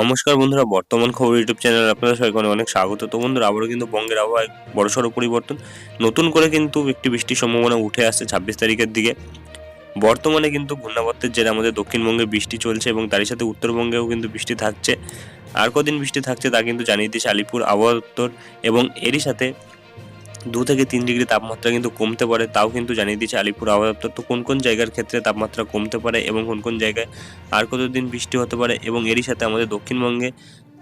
নমস্কার বন্ধুরা, বর্তমান খবর ইউটিউব চ্যানেল আপনাদের সবাইকে অনেক স্বাগত। তো বন্ধুরা, আবারও কিন্তু বঙ্গের আবহাওয়ায় বড়সড় পরিবর্তন। নতুন করে কিন্তু একটি বৃষ্টির সম্ভাবনা উঠে আসছে ছাব্বিশ তারিখের দিকে। বর্তমানে কিন্তু ঘূর্ণাবর্তের জেরে আমাদের দক্ষিণবঙ্গে বৃষ্টি চলছে এবং তারই সাথে উত্তরবঙ্গেও কিন্তু বৃষ্টি থাকছে। আর কদিন বৃষ্টি থাকছে তা কিন্তু জানিয়ে দিয়েছে আলিপুর আবহাওয়া দপ্তর এবং এরই সাথে দু থেকে তিন ডিগ্রি তাপমাত্রা কিন্তু কমতে পারে, তাও কিন্তু জানিয়ে দিয়েছে আলিপুর আবহাওয়া দপ্তর। তো কোন কোন জায়গার ক্ষেত্রে তাপমাত্রা কমতে পারে এবং কোন কোন জায়গায় আর কতদিন বৃষ্টি হতে পারে এবং এরই সাথে আমাদের দক্ষিণবঙ্গে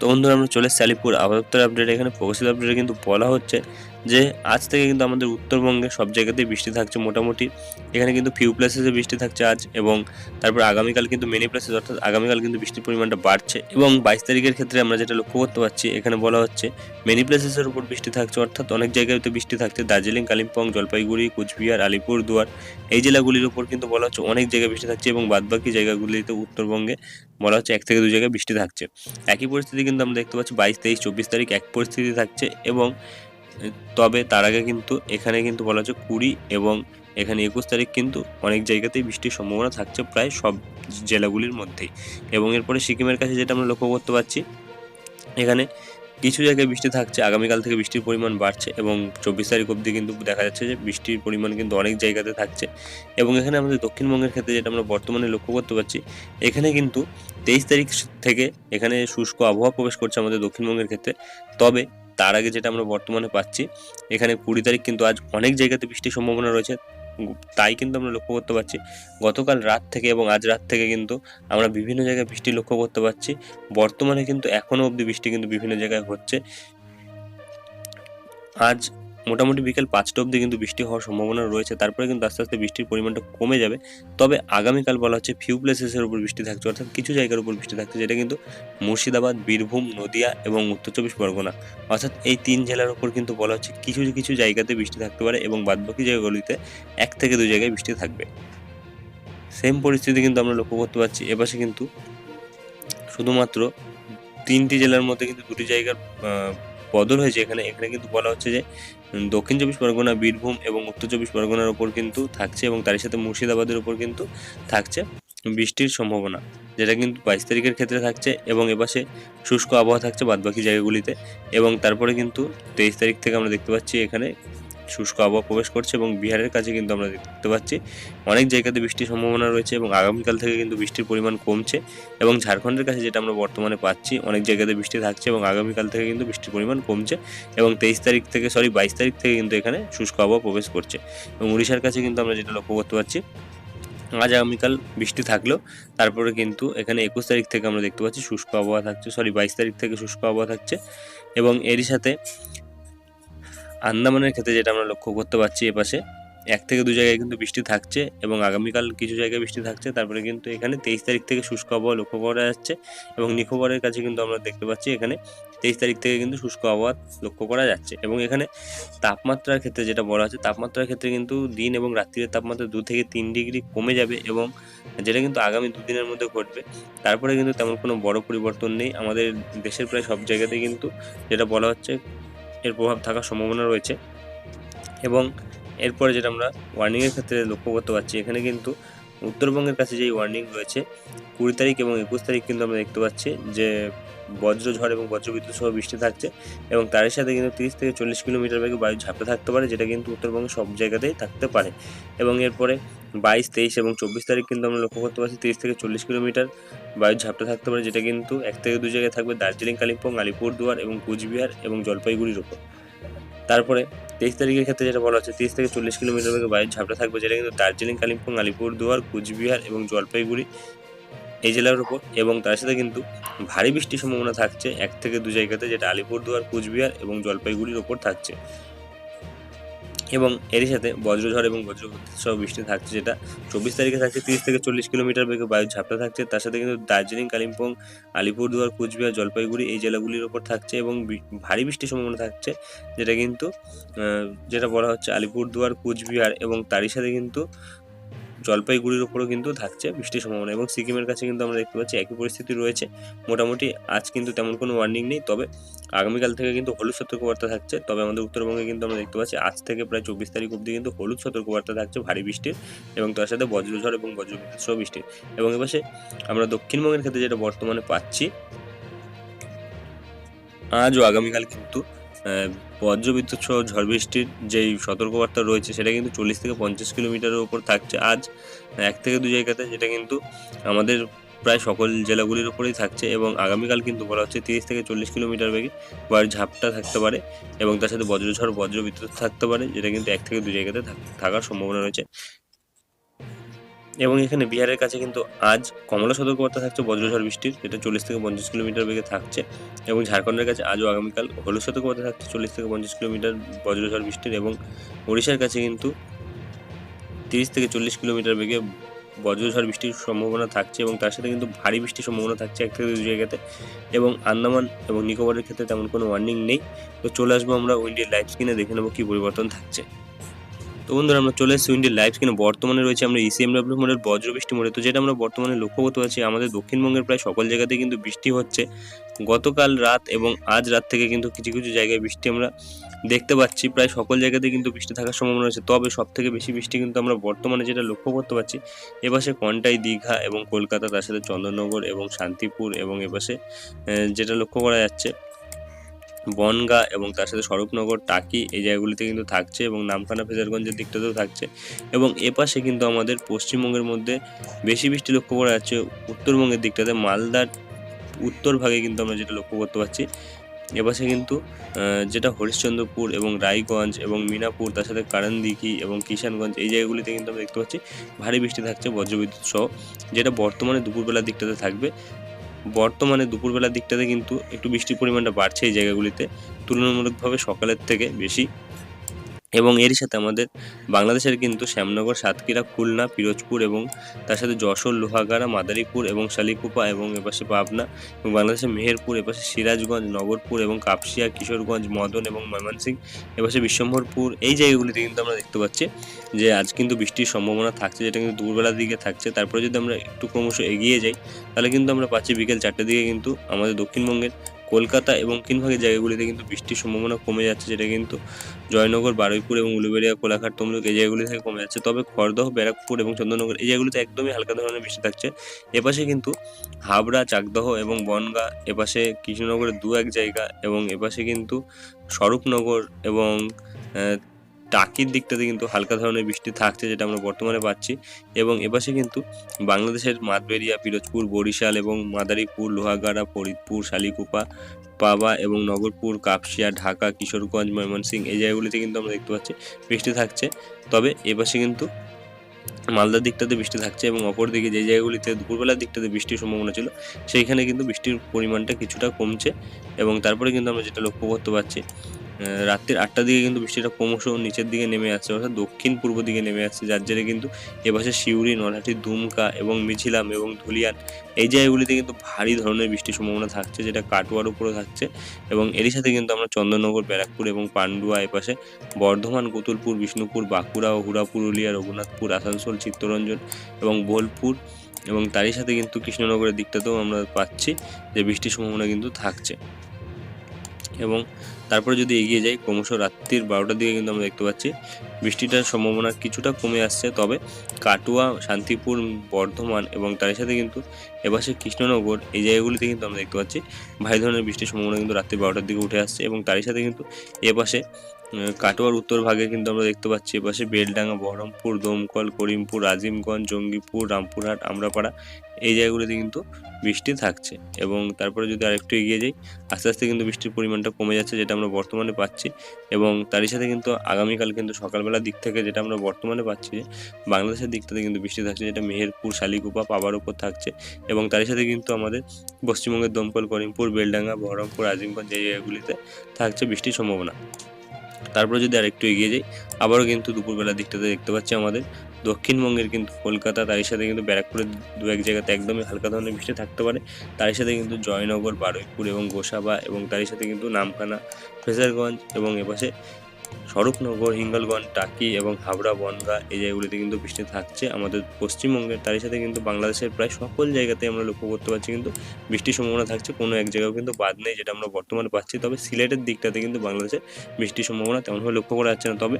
তো বন্ধুরা আমরা চলে এসেছি আলিপুর। আপডেট এখানে প্রকাশিত আপডেটে কিন্তু বলা হচ্ছে যে আজ থেকে কিন্তু আমাদের উত্তরবঙ্গে সব জায়গাতেই বৃষ্টি থাকছে মোটামুটি। এখানে কিন্তু ফিউ প্লেসেসে বৃষ্টি থাকছে আজ এবং তারপর আগামীকাল কিন্তু মেনি প্লেসেস অর্থাৎ আগামীকাল কিন্তু বৃষ্টির পরিমাণটা বাড়ছে এবং বাইশ তারিখের ক্ষেত্রে আমরা যেটা লক্ষ্য করতে পারছি, এখানে বলা হচ্ছে মেনি প্লেসেসের উপর বৃষ্টি থাকছে, অর্থাৎ অনেক জায়গায় তো বৃষ্টি থাকছে। দার্জিলিং, কালিম্পং, জলপাইগুড়ি, কুচবিহার আলিপুর দুয়ার এই জেলাগুলির উপর কিন্তু বলা হচ্ছে অনেক জায়গায় বৃষ্টি থাকছে এবং বাদবাকি জায়গাগুলিতে উত্তরবঙ্গে বলা হচ্ছে এক থেকে দু জায়গায় বৃষ্টি থাকছে। একই পরিস্থিতি কিন্তু আমরা দেখতে পাচ্ছি বাইশ, তেইশ, চব্বিশ তারিখ এক পরিস্থিতি থাকছে এবং তবে তার আগে কিন্তু এখানে কিন্তু বলা হচ্ছে কুড়ি এবং এখানে একুশ তারিখ কিন্তু অনেক জায়গাতেই বৃষ্টির সম্ভাবনা থাকছে প্রায় সব জেলাগুলির মধ্যেই। এবং এরপরে সিকিমের কাছে যেটা আমরা লক্ষ্য করতে পারছি, এখানে কিছু জায়গায় বৃষ্টি থাকছে, আগামীকাল থেকে বৃষ্টির পরিমাণ বাড়ছে এবং চব্বিশ তারিখ অবধি কিন্তু দেখা যাচ্ছে যে বৃষ্টির পরিমাণ কিন্তু অনেক জায়গাতে থাকছে। এবং এখানে আমাদের দক্ষিণবঙ্গের ক্ষেত্রে যেটা আমরা বর্তমানে লক্ষ্য করতে পারছি, এখানে কিন্তু তেইশ তারিখ থেকে এখানে শুষ্ক আবহাওয়া প্রবেশ করছে আমাদের দক্ষিণবঙ্গের ক্ষেত্রে। তবে তার আগে যেটা আমরা বর্তমানে পাচ্ছি, এখানে কুড়ি তারিখ কিন্তু আজ অনেক জায়গাতে বৃষ্টির সম্ভাবনা রয়েছে, তাই কিন্তু আমরা লক্ষ্য করতে পারছি। গতকাল রাত থেকে এবং আজ রাত থেকে কিন্তু আমরা বিভিন্ন জায়গায় বৃষ্টি লক্ষ্য করতে পারছি। বর্তমানে কিন্তু এখনও অবধি বৃষ্টি কিন্তু বিভিন্ন জায়গায় হচ্ছে। আজ মোটামুটি বিকেল পাঁচটা অবধি কিন্তু বৃষ্টি হওয়ার সম্ভাবনা রয়েছে, তারপরে কিন্তু আস্তে আস্তে বৃষ্টির পরিমাণটা কমে যাবে। তবে আগামীকাল বলা হচ্ছে ফিউ প্লেসেসের উপর বৃষ্টি থাকছে, অর্থাৎ কিছু জায়গার উপর বৃষ্টি থাকছে, যেটা কিন্তু মুর্শিদাবাদ, বীরভূম, নদিয়া এবং উত্তর চব্বিশ পরগনা। অর্থাৎ এই তিন জেলার উপর কিন্তু বলা হচ্ছে কিছু কিছু জায়গাতে বৃষ্টি থাকতে পারে এবং বাদবাকি জায়গাগুলিতে এক থেকে দুই জায়গায় বৃষ্টি থাকবে। সেম পরিস্থিতি কিন্তু আমরা লক্ষ্য করতে পারছি, এপাশে কিন্তু শুধুমাত্র তিনটি জেলার মধ্যে কিন্তু দুটি জায়গার বদল হয়েছে। এখানে এখানে কিন্তু বলা হচ্ছে যে দক্ষিণ চব্বিশ পরগনা, বীরভূম এবং উত্তর চব্বিশ পরগনার ওপর কিন্তু থাকছে এবং তার সাথে মুর্শিদাবাদের ওপর কিন্তু থাকছে বৃষ্টির সম্ভাবনা, যেটা কিন্তু বাইশ তারিখের ক্ষেত্রে থাকছে এবং এপাশে শুষ্ক আবহাওয়া থাকছে বাদবাকি জায়গাগুলিতে এবং তারপরে কিন্তু তেইশ তারিখ থেকে আমরা দেখতে পাচ্ছি এখানে শুষ্ক আবহাওয়া প্রবেশ করছে এবং বিহারের কাছে কিন্তু আমরা দেখতে পাচ্ছি অনেক জায়গাতে বৃষ্টির সম্ভাবনা রয়েছে এবং আগামীকাল থেকে কিন্তু বৃষ্টির পরিমাণ কমছে এবং ঝাড়খণ্ডের কাছে যেটা আমরা বর্তমানে পাচ্ছি অনেক জায়গাতে বৃষ্টি থাকছে এবং আগামীকাল থেকে কিন্তু বৃষ্টির পরিমাণ কমছে এবং তেইশ তারিখ থেকে সরি বাইশ তারিখ থেকে কিন্তু এখানে শুষ্ক আবহাওয়া প্রবেশ করছে এবং উড়িষ্যার কাছে কিন্তু আমরা যেটা লক্ষ্য করতে পারছি, আজ আগামীকাল বৃষ্টি থাকলেও তারপরে কিন্তু এখানে একুশ তারিখ থেকে আমরা দেখতে পাচ্ছি শুষ্ক আবহাওয়া থাকছে সরি বাইশ তারিখ থেকে শুষ্ক আবহাওয়া থাকছে এবং এরই সাথে আন্দামানের ক্ষেত্রে যেটা আমরা লক্ষ্য করতে পারছি এপাশে এক থেকে দু জায়গায় কিন্তু বৃষ্টি থাকছে এবং আগামীকাল কিছু জায়গায় বৃষ্টি থাকছে। তারপরে কিন্তু এখানে তেইশ তারিখ থেকে শুষ্ক আবহাওয়া লক্ষ্য করা যাচ্ছে এবং নিকোবরের কাছে কিন্তু আমরা দেখতে পাচ্ছি এখানে তেইশ তারিখ থেকে কিন্তু শুষ্ক আবহাওয়া লক্ষ্য করা যাচ্ছে এবং এখানে তাপমাত্রার ক্ষেত্রে যেটা বলা হচ্ছে, তাপমাত্রার ক্ষেত্রে কিন্তু দিন এবং রাত্রির তাপমাত্রা দু থেকে তিন ডিগ্রি কমে যাবে এবং যেটা কিন্তু আগামী দুদিনের মধ্যে ঘটবে। তারপরে কিন্তু তেমন কোনো বড় পরিবর্তন নেই। আমাদের দেশের প্রায় সব জায়গাতেই কিন্তু যেটা বলা হচ্ছে এর প্রভাব থাকার সম্ভাবনা রয়েছে। এবং এরপরে যেটা আমরা ওয়ার্নিংয়ের ক্ষেত্রে লক্ষ্য করতে পারছি, এখানে কিন্তু উত্তরবঙ্গের কাছে যেই ওয়ার্নিং রয়েছে, কুড়ি তারিখ এবং একুশ তারিখ কিন্তু আমরা দেখতে পাচ্ছি যে বজ্রঝড় এবং বজ্রবিদ্যুৎ সহ বৃষ্টি থাকছে এবং তার সাথে কিন্তু তিরিশ থেকে চল্লিশ কিলোমিটার বেগে বায়ু ঝাঁপে থাকতে পারে, যেটা কিন্তু উত্তরবঙ্গের সব জায়গাতেই থাকতে পারে। এবং এরপরে বাইশ, তেইশ এবং চব্বিশ তারিখ কিন্তু আমরা লক্ষ্য করতে পারছি তিরিশ থেকে চল্লিশ কিলোমিটার বায়ু ঝাপটা থাকতে পারে, যেটা কিন্তু এক থেকে দু জায়গায় থাকবে দার্জিলিং, কালিম্পং, আলিপুরদুয়ার এবং কুচবিহার এবং জলপাইগুড়ির ওপর। তারপরে তেইশ তারিখের ক্ষেত্রে যেটা বলা হচ্ছে তিরিশ থেকে চল্লিশ কিলোমিটার বেগে বায়ুর ঝাপটা থাকবে, যেটা কিন্তু দার্জিলিং, কালিম্পং, আলিপুরদুয়ার, কুচবিহার এবং জলপাইগুড়ি এই জেলার উপর এবং তার সাথে কিন্তু ভারী বৃষ্টির সম্ভাবনা থাকছে এক থেকে দু জায়গাতে, যেটা আলিপুরদুয়ার, কুচবিহার এবং জলপাইগুড়ির ওপর থাকছে। এবং এরই সাথে বজ্রঝড় এবং বজ্রবিদ্যুৎ সহ বৃষ্টি থাকছে, যেটা চব্বিশ তারিখে থাকছে, তিরিশ থেকে চল্লিশ কিলোমিটার বেগে বায়ু ঝাপটা থাকছে। তার সাথে কিন্তু দার্জিলিং, কালিম্পং, আলিপুরদুয়ার, কুচবিহার, জলপাইগুড়ি এই জেলাগুলির ওপর থাকছে এবং ভারী বৃষ্টির সম্ভাবনা থাকছে, যেটা কিন্তু যেটা বলা হচ্ছে আলিপুরদুয়ার, কুচবিহার এবং তারই সাথে কিন্তু জলপাইগুড়ির ওপরও কিন্তু থাকছে বৃষ্টির সম্ভাবনা এবং সিকিমের কাছে কিন্তু আমরা দেখতে পাচ্ছি একই পরিস্থিতি রয়েছে। মোটামুটি আজ কিন্তু তেমন কোনো ওয়ার্নিং নেই, তবে আগামীকাল থেকে কিন্তু হলুদ সতর্কবার্তা থাকছে। তবে আমাদের উত্তরবঙ্গে কিন্তু আমরা দেখতে পাচ্ছি আজ থেকে প্রায় চব্বিশ তারিখ অবধি কিন্তু হলুদ সতর্কবার্তা থাকছে, ভারী বৃষ্টির এবং তার সাথে বজ্রঝড় এবং বজ্রবিদ্যুৎ সহ বৃষ্টির এবং এপাশে আমরা দক্ষিণবঙ্গের ক্ষেত্রে যেটা বর্তমানে পাচ্ছি আজ ও আগামীকাল কিন্তু বজ্রবিদ্যুৎ সহ ঝড় বৃষ্টির যেই সতর্কবার্তা রয়েছে, সেটা কিন্তু চল্লিশ থেকে পঞ্চাশ কিলোমিটারের ওপর থাকছে। আজ এক থেকে দু জায়গাতে যেটা কিন্তু আমাদের প্রায় সকল জেলাগুলির উপরেই থাকছে এবং আগামীকাল কিন্তু বলা হচ্ছে তিরিশ থেকে চল্লিশ কিলোমিটার বেগে বায়ুর ঝাপটা থাকতে পারে এবং তার সাথে বজ্রঝড়, বজ্রবিদ্যুৎ থাকতে পারে, যেটা কিন্তু এক থেকে দু জায়গাতে থাক- থাকার সম্ভাবনা রয়েছে। এবং এখানে বিহারের কাছে কিন্তু আজ কমলা সতর্কবার্তা থাকছে, বজ্রঝড় বৃষ্টির, যেটা চল্লিশ থেকে পঞ্চাশ কিলোমিটার বেগে থাকছে এবং ঝাড়খণ্ডের কাছে আজও আগামীকাল হলুদ সতর্কবার্তা থাকছে, চল্লিশ থেকে পঞ্চাশ কিলোমিটার বজ্রঝড় বৃষ্টির এবং ওড়িশার কাছে কিন্তু তিরিশ থেকে চল্লিশ কিলোমিটার বেগে বজ্রঝড় বৃষ্টির সম্ভাবনা থাকছে এবং তার সাথে কিন্তু ভারী বৃষ্টির সম্ভাবনা থাকছে এক থেকে দু জায়গাতে এবং আন্দামান এবং নিকোবরের ক্ষেত্রে তেমন কোনো ওয়ার্নিং নেই। তো চলে আসব আমরা উইন্ডির লাইভ স্ক্রিনে দেখে নেব কী পরিবর্তন থাকছে। তো বন্ধুরা আমরা চলে এসেছি উইন্ডির লাইভ স্ক্রিনে বর্তমানে রয়েছে আমরা E ইসিএমডব্লিউ মোডের বজ্রবৃষ্টি মোডে তো যেটা আমরা বর্তমানে লক্ষ্য করতে পারছি, আমাদের দক্ষিণবঙ্গের প্রায় সকল জায়গাতে কিন্তু বৃষ্টি হচ্ছে। গতকাল রাত এবং আজ রাত থেকে কিন্তু কিছু কিছু জায়গায় বৃষ্টি আমরা দেখতে পাচ্ছি। প্রায় সকল জায়গাতে কিন্তু বৃষ্টি থাকার সম্ভাবনা রয়েছে। তবে সব থেকে বেশি বৃষ্টি কিন্তু আমরা বর্তমানে যেটা লক্ষ্য করতে পারছি, এপাশে কন্টাই দীঘা এবং কলকাতা, তার সাথে চন্দননগর এবং শান্তিপুর এবং এপাশে যেটা লক্ষ্য করা যাচ্ছে। বনগা এবং তার সাথে স্বরূপনগর, টাকি এই জায়গাগুলিতে কিন্তু থাকছে এবং নামখানা ফেজারগঞ্জের দিকটাতেও থাকছে। এবং এপাশে কিন্তু আমাদের পশ্চিমবঙ্গের মধ্যে বেশি বৃষ্টি লক্ষ্য করা যাচ্ছে। উত্তরবঙ্গের দিকটাতে মালদার উত্তর ভাগে কিন্তু আমরা যেটা লক্ষ্য করতে পারছি এপাশে কিন্তু যেটা হরিশ্চন্দ্রপুর এবং রায়গঞ্জ এবং মিনাপুর, তার সাথে কারানদিঘি এবং কিষানগঞ্জ এই জায়গাগুলিতে কিন্তু আমরা দেখতে পাচ্ছি ভারী বৃষ্টি থাকছে, বজ্রবিদ্যুৎ সহ, যেটা বর্তমানে দুপুরবেলার দিকটাতে থাকবে। বর্তমানে দুপুরবেলার দিকটাতে কিন্তু একটু বৃষ্টির পরিমাণটা বাড়ছে এই জায়গাগুলিতে। তুলনামূলকভাবে সকালের থেকে বেশি। এবং এরই সাথে আমাদের বাংলাদেশের কিন্তু শ্যামনগর, সাতক্ষীরা, খুলনা, পিরোজপুর এবং তার সাথে যশোর, লোহাগাড়া, মাদারীপুর এবং শালিকুপা এবং এপাশে পাবনা এবং বাংলাদেশের মেহেরপুর, এপাশে সিরাজগঞ্জ, নগরপুর এবং কাপসিয়া, কিশোরগঞ্জ, মদন এবং ময়মনসিংহ, এপাশে বিশ্বম্ভরপুর এই জায়গাগুলিতে কিন্তু আমরা দেখতে পাচ্ছি যে আজ কিন্তু বৃষ্টির সম্ভাবনা থাকছে, যেটা কিন্তু দুপুরবেলার দিকে থাকছে। তারপরে যদি আমরা একটু ক্রমশ এগিয়ে যাই, তাহলে কিন্তু আমরা পাচ্ছি বিকেল চারটের দিকে কিন্তু আমাদের দক্ষিণবঙ্গের কলকাতা এবং কিনভাগের জায়গাগুলিতে কিন্তু বৃষ্টির সম্ভাবনা কমে যাচ্ছে, যেটা কিন্তু জয়নগর, বারুইপুর এবং উলুবেড়িয়া কোলাঘাট তমলুক এই জায়গাগুলি থেকে কমে যাচ্ছে। তবে খড়দহ, ব্যারাকপুর এবং চন্দ্রনগর এই জায়গাগুলিতে একদমই হালকা ধরনের বৃষ্টি থাকছে। এপাশে কিন্তু হাবড়া, চাকদহ এবং বনগা, এপাশে কৃষ্ণনগরের দু এক জায়গা এবং এপাশে কিন্তু স্বরূপনগর এবং টাকির দিকটাতে কিন্তু হালকা ধরনের বৃষ্টি থাকছে যেটা আমরা বর্তমানে পাচ্ছি। এবং এপাশে কিন্তু বাংলাদেশের মাতবেরিয়া পিরোজপুর, বরিশাল এবং মাদারীপুর, লোহাগাড়া, ফরিদপুর, শালিকুপা, পাবা এবং নগরপুর, কাপসিয়া, ঢাকা, কিশোরগঞ্জ, ময়মনসিংহ এই জায়গাগুলিতে কিন্তু আমরা দেখতে পাচ্ছি বৃষ্টি থাকছে। তবে এপাশে কিন্তু মালদার দিকটাতে বৃষ্টি থাকছে এবং অপরদিকে যে জায়গাগুলিতে দুপুরবেলার দিকটাতে বৃষ্টির সম্ভাবনা ছিল, সেইখানে কিন্তু বৃষ্টির পরিমাণটা কিছুটা কমছে এবং তারপরে কিন্তু আমরা যেটা লক্ষ্য করতে পারছি রাত্রির আটটার দিকে কিন্তু বৃষ্টিটা ক্রমশ নিচের দিকে নেমে আসছে, অর্থাৎ দক্ষিণ পূর্ব দিকে নেমে আসছে, যার জেরে কিন্তু এপাশে শিউরি নলহাটি, দুমকা এবং মিছিলাম এবং ধুলিয়ান এই জায়গাগুলিতে কিন্তু ভারী ধরনের বৃষ্টির সম্ভাবনা থাকছে, যেটা কাটোয়ার উপরে থাকছে এবং এরই সাথে কিন্তু আমরা চন্দননগর, ব্যারাকপুর এবং পান্ডুয়া এপাশে বর্ধমান গোতুলপুর বিষ্ণুপুর, বাঁকুড়া ও হুড়া, পুরুলিয়া, রঘুনাথপুর, আসানসোল, চিত্তরঞ্জন এবং বোলপুর এবং তারই সাথে কিন্তু কৃষ্ণনগরের দিকটাতেও আমরা পাচ্ছি যে বৃষ্টির সম্ভাবনা কিন্তু থাকছে। এবং তারপরে যদি এগিয়ে যাই, ক্রমশ রাত্রির বারোটার দিকে কিন্তু আমরা দেখতে পাচ্ছি, বৃষ্টিটার সম্ভাবনা কিছুটা কমে আসছে। তবে কাটুয়া, শান্তিপুর, বর্ধমান এবং তার সাথে কিন্তু এপাশে কৃষ্ণনগর, এই জায়গাগুলিতে কিন্তু আমরা দেখতে পাচ্ছি ভাই ধরনের বৃষ্টির সম্ভাবনা কিন্তু রাত্রি বারোটার দিকে উঠে আসছে এবং তারই সাথে কিন্তু এপাশে কাটোয়ার উত্তর ভাগে কিন্তু আমরা দেখতে পাচ্ছি এপাশে বেলডাঙ্গা, বহরমপুর, দমকল, করিমপুর, আজিমগঞ্জ, জঙ্গিপুর, রামপুরহাট, আমরাপাড়া, এই জায়গাগুলিতে কিন্তু বৃষ্টি থাকছে। এবং তারপরে যদি আরেকটু এগিয়ে যাই, আস্তে আস্তে কিন্তু বৃষ্টির পরিমাণটা কমে যাচ্ছে, যেটা আমরা বর্তমানে পাচ্ছি। এবং তারই সাথে কিন্তু আগামীকাল কিন্তু সকালবেলার দিক থেকে যেটা আমরা বর্তমানে পাচ্ছি যে, বাংলাদেশের দিকটাতে কিন্তু বৃষ্টি থাকছে, যেটা মেহেরপুর শালিকুপা পাবার ওপর থাকছে। এবং তারই সাথে কিন্তু আমাদের পশ্চিমবঙ্গের দমকল, করিমপুর, বেলডাঙ্গা, বহরমপুর, আজিমগঞ্জ, এই জায়গাগুলিতে থাকছে বৃষ্টির সম্ভাবনা। তারপরে যদি আরেকটু এগিয়ে যাই, আবারও কিন্তু দুপুরবেলার দিকটাতে দেখতে পাচ্ছি আমাদের দক্ষিণবঙ্গের কিন্তু কলকাতা, তারই সাথে কিন্তু ব্যারাকপুরের দু এক জায়গাতে একদমই হালকা ধরনের বৃষ্টি থাকতে পারে। তারই সাথে কিন্তু জয়নগর, বারুইপুর এবং গোসাবা এবং তারই সাথে কিন্তু নামখানা ফ্রেজারগঞ্জ এবং এপাশে স্বরূপনগর, হিঙ্গলগঞ্জ, টাকি এবং হাবড়া, বনগা এই জায়গাগুলিতে কিন্তু বৃষ্টি থাকছে। আমাদের পশ্চিমবঙ্গের তারই সাথে কিন্তু বাংলাদেশের প্রায় সকল জায়গাতে আমরা লক্ষ্য করতে পারছি কিন্তু বৃষ্টির সম্ভাবনা থাকছে। কোনো এক জায়গাও কিন্তু বাদ নেই যেটা আমরা বর্তমানে পাচ্ছি। তবে সিলেটের দিকটাতে কিন্তু বাংলাদেশে বৃষ্টির সম্ভাবনা তেমনভাবে লক্ষ্য করা যাচ্ছে না। তবে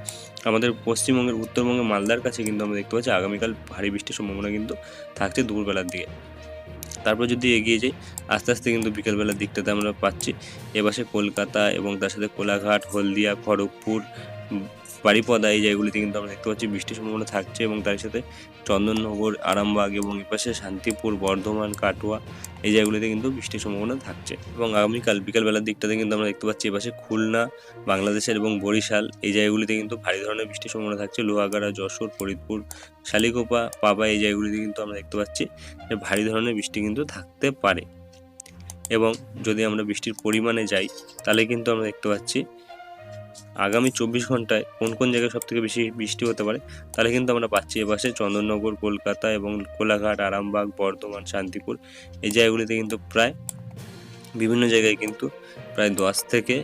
আমাদের পশ্চিমবঙ্গের, উত্তরবঙ্গের মালদার কাছে কিন্তু আমরা দেখতে পাচ্ছি আগামীকাল ভারী বৃষ্টির সম্ভাবনা কিন্তু থাকছে দুপুরবেলার দিকে। তারপর যদি এগিয়ে যাই, আস্তে আস্তে কিন্তু বিকেলবেলার দিকটাতে আমরা পাচ্ছি। এপাশে কলকাতা এবং তার সাথে কোলাঘাট, হলদিয়া, খড়গপুর বারিপদা এই জায়গাগুলিতে কিন্তু আমরা দেখতে পাচ্ছি বৃষ্টির সম্ভাবনা থাকছে এবং তার সাথে চন্দননগর, আরামবাগ এবং এপাশে শান্তিপুর, বর্ধমান, কাটোয়া এই জায়গাগুলিতে কিন্তু বৃষ্টির সম্ভাবনা থাকছে। এবং আগামীকাল বিকালবেলার দিকটাতে কিন্তু আমরা দেখতে পাচ্ছি এপাশে খুলনা, বাংলাদেশের এবং বরিশাল এই জায়গাগুলিতে কিন্তু ভারী ধরনের বৃষ্টির সম্ভাবনা থাকছে। লোহাগাড়া, যশোর, ফরিদপুর, শালিকোপা, পাবা এই জায়গাগুলিতে কিন্তু আমরা দেখতে পাচ্ছি যে ভারী ধরনের বৃষ্টি কিন্তু থাকতে পারে। এবং যদি আমরা বৃষ্টির পরিমাণে যাই, তাহলে কিন্তু আমরা দেখতে পাচ্ছি আগামী চব্বিশ ঘন্টায় কোন কোন জায়গায় সব থেকে বেশি বৃষ্টি হতে পারে, তাহলে কিন্তু আমরা পাচ্ছি এপাশে চন্দননগর, কলকাতা এবং কোলাঘাট, আরামবাগ, বর্ধমান, শান্তিপুর। এই জায়গাগুলিতে কিন্তু প্রায় বিভিন্ন জায়গায় কিন্তু প্রায় দশ থেকে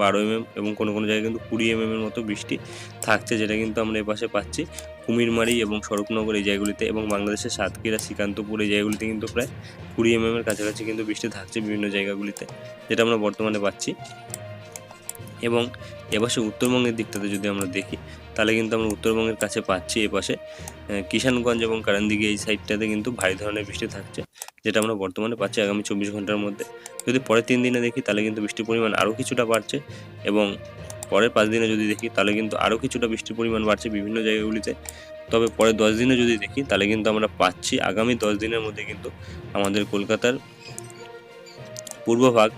বারো এমএম এবং কোনো কোনো জায়গায় কিন্তু কুড়ি এমএম এর মতো বৃষ্টি থাকছে, যেটা কিন্তু আমরা এপাশে পাচ্ছি কুমিরমারি এবং স্বরূপনগর এই জায়গাগুলিতে এবং বাংলাদেশের সাতক্ষীরা, শ্রীকান্তপুর এই জায়গাগুলিতে কিন্তু প্রায় কুড়ি এমএম এর কাছাকাছি কিন্তু বৃষ্টি থাকছে বিভিন্ন জায়গাগুলিতে, যেটা আমরা বর্তমানে পাচ্ছি। এবং এপাশে উত্তরবঙ্গের দিকটাতে যদি আমরা দেখি, তাহলে কিন্তু আমরা উত্তরবঙ্গের কাছে পাচ্ছি এপাশে কিষানগঞ্জ এবং কারান্দিকে এই সাইডটাতে কিন্তু ভারী ধরনের বৃষ্টি থাকছে, যেটা আমরা বর্তমানে পাচ্ছি আগামী চব্বিশ ঘণ্টার মধ্যে। যদি পরের তিন দিনে দেখি, তাহলে কিন্তু বৃষ্টির পরিমাণ আরও কিছুটা বাড়ছে এবং পরের পাঁচ দিনে যদি দেখি, তাহলে কিন্তু আরও কিছুটা বৃষ্টির পরিমাণ বাড়ছে বিভিন্ন জায়গাগুলিতে। তবে পরের দশ দিনে যদি দেখি, তাহলে কিন্তু আমরা পাচ্ছি আগামী দশ দিনের মধ্যে কিন্তু আমাদের কলকাতার পূর্বভাগ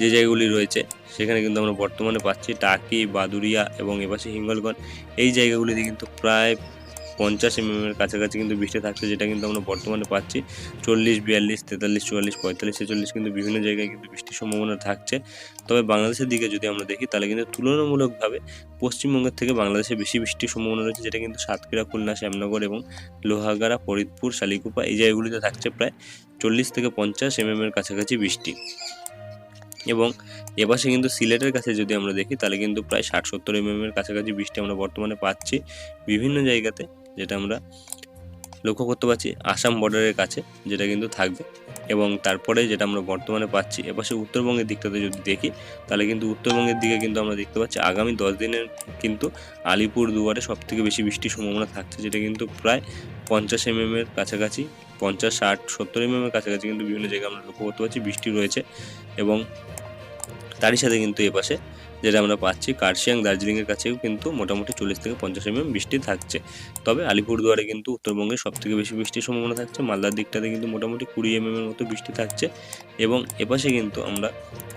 যে জায়গাগুলি রয়েছে সেখানে কিন্তু আমরা বর্তমানে পাচ্ছি টাকি বাদুরিয়া এবং এপাশে হিঙ্গলগঞ্জ। এই জায়গাগুলিতে কিন্তু প্রায় পঞ্চাশ এম এর কাছাকাছি কিন্তু বৃষ্টি থাকছে, যেটা কিন্তু আমরা বর্তমানে পাচ্ছি চল্লিশ, বিয়াল্লিশ, তেতাল্লিশ, চুয়াল্লিশ, পঁয়তাল্লিশ, ছেচল্লিশ কিন্তু বিভিন্ন জায়গায় কিন্তু বৃষ্টির সম্ভাবনা থাকছে। তবে বাংলাদেশের দিকে যদি আমরা দেখি, তাহলে কিন্তু তুলনামূলকভাবে পশ্চিমবঙ্গের থেকে বাংলাদেশে বেশি বৃষ্টির সম্ভাবনা রয়েছে, যেটা কিন্তু সাতক্ষীরা, খুলনা, শ্যামনগর এবং লোহাগাড়া, ফরিদপুর, শালিকুপা এই জায়গাগুলিতে থাকছে প্রায় চল্লিশ থেকে পঞ্চাশ এম এর কাছাকাছি বৃষ্টি। এবং এপাশে কিন্তু সিলেটের কাছে যদি আমরা দেখি, তাহলে কিন্তু প্রায় ষাট সত্তর এম এর কাছাকাছি বৃষ্টি আমরা বর্তমানে পাচ্ছি বিভিন্ন জায়গাতে, যেটা আমরা লক্ষ্য করতে পারছি আসাম বর্ডারের কাছে, যেটা কিন্তু থাকবে। এবং তারপরে যেটা আমরা বর্তমানে পাচ্ছি এপাশে উত্তরবঙ্গের দিকটাতে যদি দেখি, তাহলে কিন্তু উত্তরবঙ্গের দিকে কিন্তু আমরা দেখতে পাচ্ছি আগামী দশ দিনের কিন্তু আলিপুর দুয়ারে সব থেকে বেশি বৃষ্টির সম্ভাবনা থাকছে, যেটা কিন্তু প্রায় পঞ্চাশ এম এর কাছাকাছি, পঞ্চাশ, ষাট, সত্তর এম এর কাছাকাছি কিন্তু বিভিন্ন জায়গায় আমরা লক্ষ্য করতে পারছি বৃষ্টি রয়েছে। এবং তারই সাথে কিন্তু এ পাশে, যেটা আমরা পাচ্ছি কার্শিয়াং দার্জিলিংয়ের কাছেও কিন্তু মোটামুটি চল্লিশ থেকে পঞ্চাশ এমএম বৃষ্টি থাকছে। তবে আলিপুরদুয়ারে কিন্তু উত্তরবঙ্গে সব থেকে বেশি বৃষ্টির সম্ভাবনা থাকছে, মালদার দিকটাতে কিন্তু মোটামুটি কুড়ি এমএম এর মতো বৃষ্টি থাকছে এবং এপাশে কিন্তু আমরা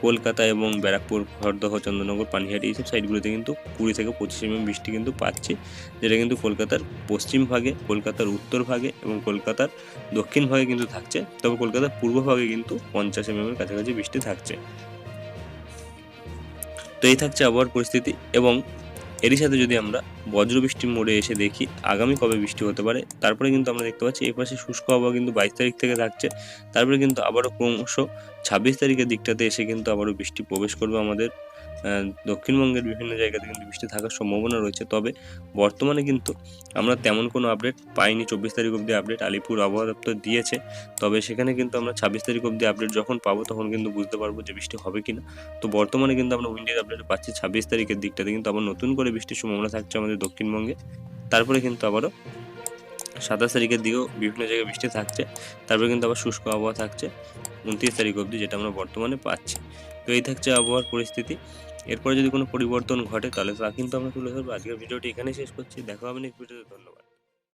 কলকাতা এবং ব্যারাকপুর হরদহ চন্দ্রনগর, পানিহাটি এইসব সাইডগুলোতে কিন্তু কুড়ি থেকে পঁচিশ এমএম বৃষ্টি কিন্তু পাচ্ছি, যেটা কিন্তু কলকাতার পশ্চিম ভাগে, কলকাতার উত্তর ভাগে এবং কলকাতার দক্ষিণ ভাগে কিন্তু থাকছে, তবে কলকাতার পূর্ব ভাগে কিন্তু পঞ্চাশ এমএম এর কাছাকাছি বৃষ্টি থাকছে। তো এই থাকছে আবহাওয়ার পরিস্থিতি এবং এরই সাথে যদি আমরা বজ্র বৃষ্টির মোড়ে এসে দেখি, আগামী কবে বৃষ্টি হতে পারে, তারপরে কিন্তু আমরা দেখতে পাচ্ছি এই পাশে শুষ্ক আবহাওয়া কিন্তু বাইশ তারিখ থেকে থাকছে, তারপরে কিন্তু আবারও ক্রমশ ছাব্বিশ তারিখের দিকটাতে এসে কিন্তু আবারও বৃষ্টি প্রবেশ করবে আমাদের। দক্ষিণবঙ্গের বিভিন্ন জায়গাতে কিন্তু বৃষ্টি থাকার সম্ভাবনা রয়েছে। তবে বর্তমানে কিন্তু আমরা তেমন কোনো আপডেট পাইনি। চব্বিশ তারিখ অবধি আপডেট আলিপুর আবহাওয়া দপ্তর দিয়েছে। তবে সেখানে কিন্তু আমরা ছাব্বিশ তারিখ অবধি আপডেট যখন পাবো তখন কিন্তু বুঝতে পারব যে বৃষ্টি হবে কি না তো বর্তমানে কিন্তু আমরা উইন্ডেজ আপডেট পাচ্ছি ছাব্বিশ তারিখের দিকটাতে। কিন্তু আবার নতুন করে বৃষ্টির সম্ভাবনা থাকছে আমাদের দক্ষিণবঙ্গে। তারপরে কিন্তু আবারও সাতাশ তারিখের দিকেও বিভিন্ন জায়গায় বৃষ্টি থাকছে। তারপরে কিন্তু আবার শুষ্ক আবহাওয়া থাকছে। উনত্রিশ তারিখ অবধি যেটা আমরা বর্তমানে পাচ্ছি। তো এই থাকছে আবহাওয়ার পরিস্থিতি। এরপরে যদি কোনো পরিবর্তন ঘটে তাহলে তা কিন্তু আমরা তুলে ধরবো। আজকের ভিডিওটি এখানেই শেষ করছি। দেখা হবে নেক্সট ভিডিওতে ধন্যবাদ।